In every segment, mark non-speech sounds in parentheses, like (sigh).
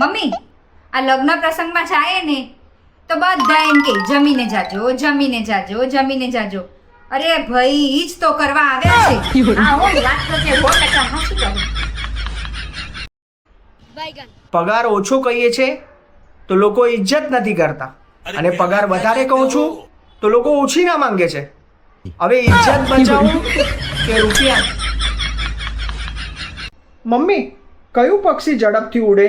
Mummy આ લગ્ન પ્રસંગમાં જાય ને તો બધા એમ કે જમીને જાજો જમીને જાજો જમીને જાજો. અરે ભાઈ ઈ જ તો કરવા આવ્યા છે. પગાર ઓછો કહીએ છે તો લોકો ઇજ્જત નથી કરતા. અને પગાર વધારે કહું છું તો લોકો ઓછી ના માંગે છે. હવે ઇજ્જત બચાવું કે રૂપિયા? મમ્મી કયું પક્ષી ઝડપથી ઉડે?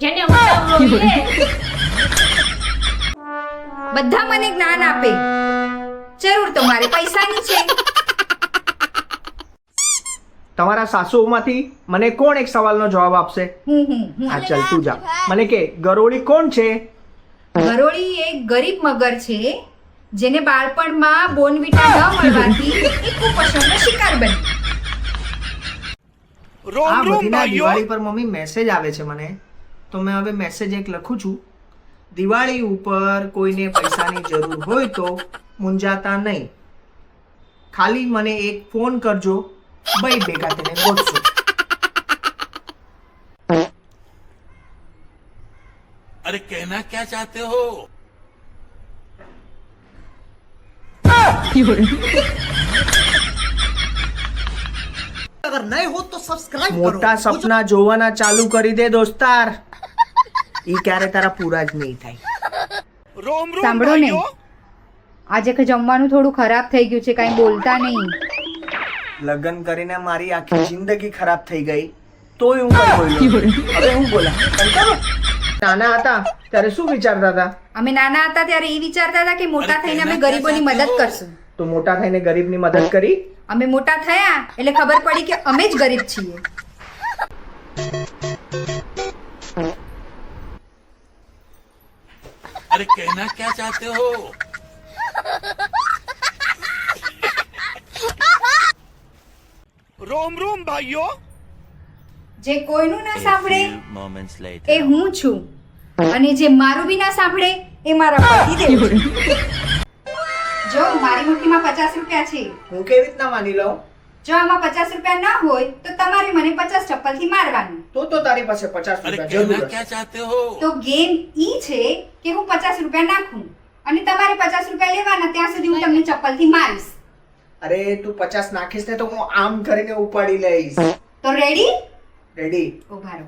જેને ઉતાવળો બધા મને જ્ઞાન આપે. જરૂર તો મારે પૈસાની છે. તમારા સાસુઓમાંથી મને કોણ એક સવાલનો જવાબ આપશે? હું ચાલ તું જા. મને કે ગરોળી કોણ છે? ગરોળી એક ગરીબ મગર છે જેને બાળપણમાં બોનવીટા ન મળવાથી એ કુપોષણનો શિકાર બની રોમ બધીના દિવાળી પર મમ્મી મેસેજ આવે છે મને. તો મેં હવે મેસેજ એક લખું છું દિવાળી ઉપર કોઈને પૈસાની જરૂર હોય તો મૂંઝાતા નહીં ખાલી મને એક ફોન કરજો ભાઈ ભેગા તેને અગર નય હો તો સબસ્ક્રાઇબ કરો મોટા સપના જોવાના ચાલુ કરી દે દોસ્તાર ઈ ક્યારે તારા પૂરા જ નહીં થાય રોમ રોમ સાંભળો ને. આજે કે જમવાનું થોડું ખરાબ થઈ ગયું છે કાઈ બોલતા નહીં. લગન કરીને મારી આખી જિંદગી ખરાબ થઈ ગઈ. તોય હું કઈ બોલ્યો. (laughs) હવે હું બોલા. નાના હતા ત્યારે શું વિચારતા હતા? અમે નાના હતા ત્યારે એ વિચારતા હતા કે મોટા થઈને અમે ગરીબોની મદદ કરશું. તો મોટા થઈને ગરીબની મદદ કરી? અમે મોટા થયા એટલે ખબર પડી કે અમે જ ગરીબ છીએ. અરે કહેના ક્યાં ચાહતે હો? રોમ રોમ ભાઈઓ. જે કોઈનું ના સાંભળે એ હું છું. અને જે મારું બી ના સાંભળે એ મારા પતિદેવ (laughs) છે. મારી મુઠ્ઠીમાં પચાસ રૂપિયા છે. હું કેવી રીતના માની લઉં? જો આમાં પચાસ રૂપિયા ના હોય તો તમારે મને પચાસ ચપ્પલથી મારવાનું. તો તો તારી પાસે પચાસ રૂપિયા તો ગેમ ઈ છે કે હું પચાસ રૂપિયા નાખું અને તમારે પચાસ રૂપિયા લેવાના ત્યાં સુધી હું તમને ચપ્પલથી મારીશ. અરે તું પચાસ નાખીશ ને તો હું આમ કરીને ઉપાડી લઈશ. તો રેડી રેડી ઊભા રહો.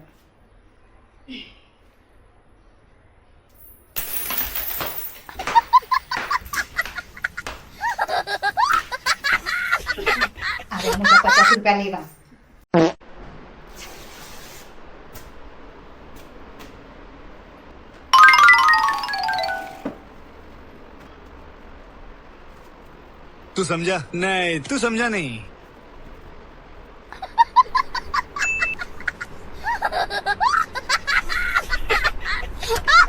આવે મને પચાસ રૂપિયા લેવા તું સમજા નહીં તું સમજા નહીં Ah!